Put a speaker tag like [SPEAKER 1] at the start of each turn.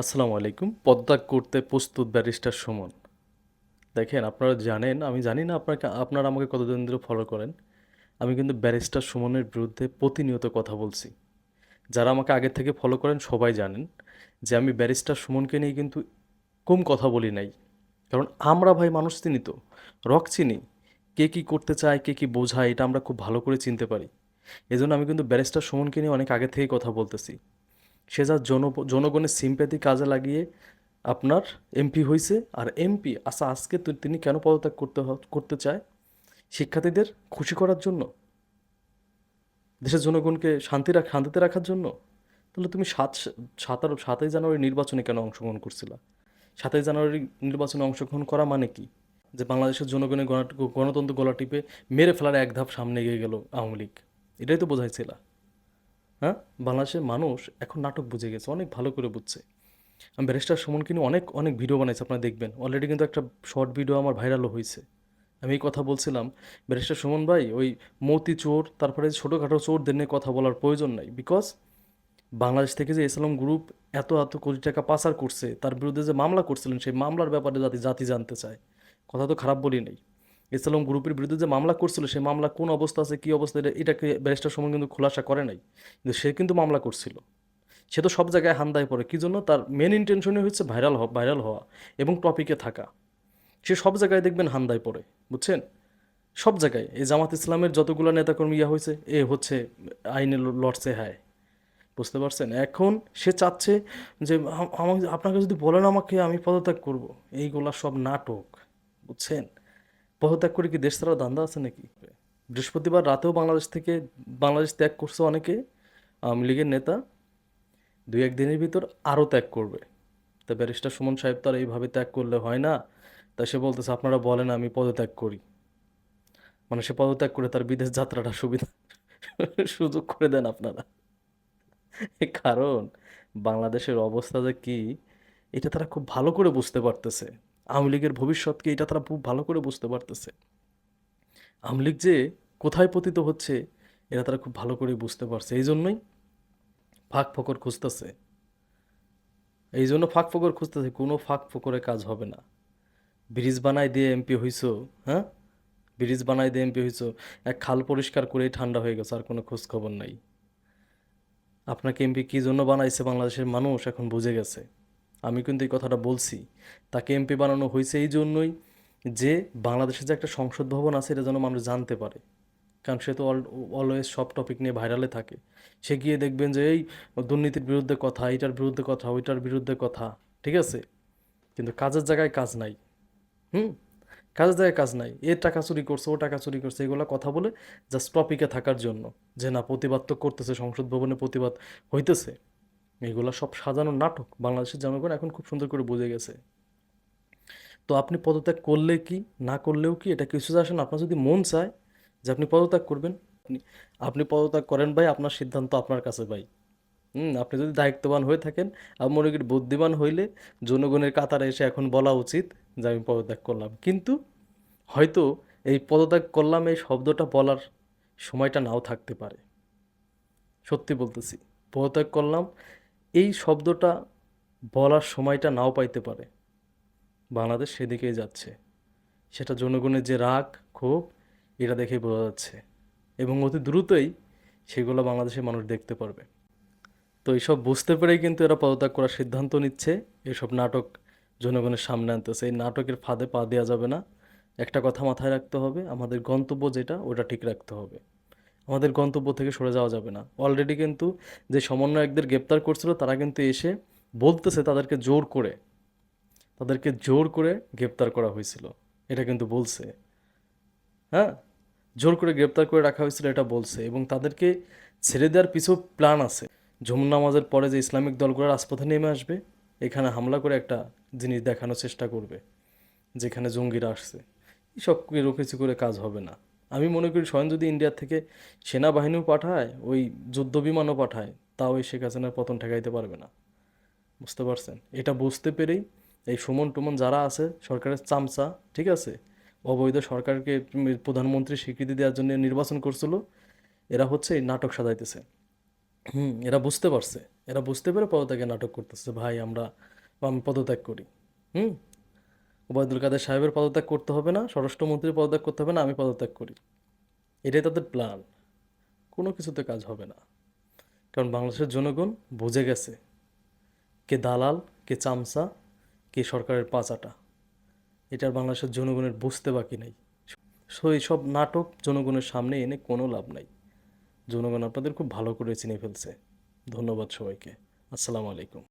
[SPEAKER 1] আসসালামু আলাইকুম। পদত্যাগ করতে প্রস্তুত ব্যারিস্টার সুমন। দেখেন, আপনারা জানেন, আমি জানি না আপনাকে, আপনারা আমাকে কতদিন ধরে ফলো করেন। আমি কিন্তু ব্যারিস্টার সুমনের বিরুদ্ধে প্রতিনিয়ত কথা বলছি। যারা আমাকে আগে থেকে ফলো করেন সবাই জানেন যে আমি ব্যারিস্টার সুমনকে নিয়ে কিন্তু কম কথা বলি নাই। কারণ আমরা ভাই মানুষ চিনি তো, রক চিনি। কে কী করতে চায়, কে কী বোঝায়, এটা আমরা খুব ভালো করে চিনতে পারি। এজন্য আমি কিন্তু ব্যারিস্টার সুমনকে নিয়ে অনেক আগে থেকেই কথা বলতেছি। সে যা জন জনগণের সিম্প্যাথি কাজে লাগিয়ে আপনার এমপি হয়েছে আর এমপি আচ্ছা আজকে তিনি কেন পদত্যাগ করতে করতে চায়? শিক্ষার্থীদের খুশি করার জন্য? দেশের জনগণকে শান্তি শান্তিতে রাখার জন্য? তাহলে তুমি সাত সাতারো সাতই জানুয়ারি নির্বাচনে কেন অংশগ্রহণ করছিলা? সাতই জানুয়ারি নির্বাচনে অংশগ্রহণ করা মানে কি? যে বাংলাদেশের জনগণের গণা- গণতন্ত্র গলা টিপে মেরে ফেলার এক ধাপ সামনে এগিয়ে গেল আওয়ামী লীগ। এটাই তো বোঝাইছিলা। হ্যাঁ? বাংলাদেশের মানুষ এখন নাটক বুঝে গেছে, অনেক ভালো করে বুঝছে। আমি ব্যারিস্টার সুমনকে নিয়ে অনেক অনেক ভিডিও বানাইছি, আপনারা দেখবেন। অলরেডি কিন্তু একটা শর্ট ভিডিও আমার ভাইরালও হয়েছে আমি এই কথা বলছিলাম ব্যারিস্টার সুমন ভাই, ওই মতি চোর, তারপরে ছোটোখাটো চোরদের নিয়ে কথা বলার প্রয়োজন নাই। বিকজ বাংলাদেশ থেকে যে ইসলাম গ্রুপ এত এত কোটি টাকা পাচার করছে, তার বিরুদ্ধে যে মামলা করছিলেন, সেই মামলার ব্যাপারে জাতি জাতি জানতে চায়। কথা তো খারাপ বলি নাই। ইসলাম গ্রুপের বিরুদ্ধে যে মামলা করছিল, সেই মামলা কোন অবস্থা আছে, কী অবস্থা, এটা, এটাকে ব্যারিস্টার সময় কিন্তু খোলাসা করে নাই। কিন্তু সে কিন্তু মামলা করছিল। সে তো সব জায়গায় হান্দায় পড়ে। কী জন্য? তার মেন ইন্টেনশনই হচ্ছে ভাইরাল হওয়া ভাইরাল হওয়া এবং টপিকে থাকা। সে সব জায়গায় দেখবেন হান্দায় পড়ে, বুঝছেন? সব জায়গায়। এই জামাত ইসলামের যতগুলো নেতাকর্মী ইয়া হয়েছে, এ হচ্ছে আইনে লড়ছে হ্যায় বুঝতে পারছেন? এখন সে চাচ্ছে যে আমাকে, আপনাকে যদি বলেন আমাকে, আমি পদত্যাগ করব। এইগুলা সব নাটক, বুঝছেন? পদত্যাগ করে কি দেশ ছাড়া ধান্দা আছে নাকি? বৃহস্পতিবার রাতেও বাংলাদেশ থেকে বাংলাদেশ ত্যাগ করছে অনেকে, আওয়ামী লীগের নেতা। দুই এক দিনের ভিতর আরও ত্যাগ করবে। তা ব্যারিস্টার সুমন সাহেব তো আর এইভাবে ত্যাগ করলে হয় না। তা সে বলতেছে, আপনারা বলেন আমি পদত্যাগ করি। মানে সে পদত্যাগ করে তার বিদেশ যাত্রাটা সুবিধা সুযোগ করে দেন আপনারা। কারণ বাংলাদেশের অবস্থা যে কি, এটা তারা খুব ভালো করে বুঝতে পারতেছে। আওয়ামী লীগের ভবিষ্যৎকে এটা তারা খুব ভালো করে বুঝতে পারতেছে। আওয়ামী লীগ যে কোথায় পতিত হচ্ছে, এটা তারা খুব ভালো করে বুঝতে পারছে। এই জন্যই ফাঁক ফকর খুঁজতেছে। এই জন্য ফাঁক ফকর খুঁজতেছে, কোনো ফাঁক ফকরে কাজ হবে না। ব্রিজ বানাই দিয়ে এমপি হইছো হ্যাঁ? ব্রিজ বানাই দিয়ে এমপি হইছো, এক খাল পরিষ্কার করেই ঠান্ডা হয়ে গেছে, আর কোনো খোঁজ খবর নাই। আপনাকে এমপি কী জন্য বানাইছে বাংলাদেশের মানুষ এখন বুঝে গেছে। আমি কিন্তু এই কথাটা বলছি। তাকে এমপি বানানো হয়েছে এই জন্যই যে বাংলাদেশে যে একটা সংসদ ভবন আছে, এটা যেন মানুষ জানতে পারে। কারণ সে তো অল অলওয়েজ সব টপিক নিয়ে ভাইরালে থাকে। সে গিয়ে দেখবেন যে এই দুর্নীতির বিরুদ্ধে কথা, এইটার বিরুদ্ধে কথা, ওইটার বিরুদ্ধে কথা, ঠিক আছে? কিন্তু কাজের জায়গায় কাজ নাই। হুম? কাজের জায়গায় কাজ নাই। এ টাকা চুরি করছে, ও টাকা চুরি করছে, এগুলো কথা বলে জাস্ট টপিকে থাকার জন্য। যে না, প্রতিবাদ তো করতেছে, সংসদ ভবনে প্রতিবাদ হইতেছে। এগুলো সব সাজানো নাটক বাংলাদেশের জনগণ এখন খুব সুন্দর করে বুঝে গেছে। তো আপনি পদত্যাগ করলে কি, না করলেও কি, এটা কিছু আসেন আপনার যদি মন চায় যে আপনি পদত্যাগ করবেন আপনি পদত্যাগ করেন ভাই, আপনার সিদ্ধান্ত আপনার কাছে ভাই। হুম, আপনি যদি দায়িত্ববান হয়ে থাকেন, আর মনে করি বুদ্ধিমান হইলে জনগণের কাতারে এসে এখন বলা উচিত যে আমি পদত্যাগ করলাম। কিন্তু হয়তো এই পদত্যাগ করলাম এই শব্দটা বলার সময়টা নাও থাকতে পারে। সত্যি বলতেছি, পদত্যাগ করলাম এই শব্দটা বলার সময়টা নাও পাইতে পারে। বাংলাদেশ সেদিকেই যাচ্ছে। সেটা জনগণের যে রাগ, ক্ষোভ, এটা দেখেই বোঝা যাচ্ছে। এবং অতি দ্রুতই সেগুলো বাংলাদেশের মানুষ দেখতে পারবে। তো এইসব বুঝতে পেরেই কিন্তু এরা পদত্যাগ করার সিদ্ধান্ত নিচ্ছে। এসব নাটক জনগণের সামনে আনতেছে। এই নাটকের ফাঁদে পা দেওয়া যাবে না। একটা কথা মাথায় রাখতে হবে। আমাদের গন্তব্য যেটা, ওটা ঠিক রাখতে হবে। আমাদের গন্তব্য থেকে সরে যাওয়া যাবে না। অলরেডি কিন্তু যে সমন্বয়কদের গ্রেপ্তার করছিল, তারা কিন্তু এসে বলতেছে তাদেরকে জোর করে, তাদেরকে জোর করে গ্রেপ্তার করা হয়েছিল। এটা কিন্তু বলছে। হ্যাঁ? জোর করে গ্রেপ্তার করে রাখা হয়েছিল, এটা বলছে। এবং তাদেরকে ছেড়ে দেওয়ার পিছু প্ল্যান আছে। জমুন নামাজের পরে যে ইসলামিক দলগুলো রাজপথে নেমে আসবে, এখানে হামলা করে একটা জিনিস দেখানোর চেষ্টা করবে, যেখানে জঙ্গিরা আসছে। এসব কিছু করে কাজ হবে না। আমি মনে করি স্বয়ং যদি ইন্ডিয়ার থেকে সেনাবাহিনীও পাঠায়, ওই যুদ্ধ বিমানও পাঠায়, তাও এই শেখ হাসিনার পতন ঠেকাইতে পারবে না। বুঝতে পারছেন? এটা বুঝতে পেরেই এই সুমন টুমন যারা আছে, সরকারের চামচা, ঠিক আছে? অবৈধ সরকারকে প্রধানমন্ত্রী স্বীকৃতি দেওয়ার জন্য নির্বাচন করছিল, এরা হচ্ছে এই নাটক সাজাইতেছে। হুম, এরা বুঝতে পারছে। এরা বুঝতে পেরে পদত্যাগের নাটক করতেছে, ভাই, আমরা, আমি পদত্যাগ করি। হুম? ওবায়দুল কাদের সাহেবের পদত্যাগ করতে হবে না, স্বরাষ্ট্রমন্ত্রীর পদত্যাগ করতে হবে না, আমি পদত্যাগ করি। এটাই তাদের প্ল্যান কোনো কিছুতে কাজ হবে না। কারণ বাংলাদেশের জনগণ বুঝে গেছে কে দালাল, কে চামচা, কে সরকারের পাচাটা এটার বাংলাদেশের জনগণের বুঝতে বাকি নাই। সো এইসব নাটক জনগণের সামনে এনে কোনো লাভ নাই। জনগণ আপনাদের খুব ভালো করে চিনে ফেলছে। ধন্যবাদ সবাইকে। আসসালামু আলাইকুম।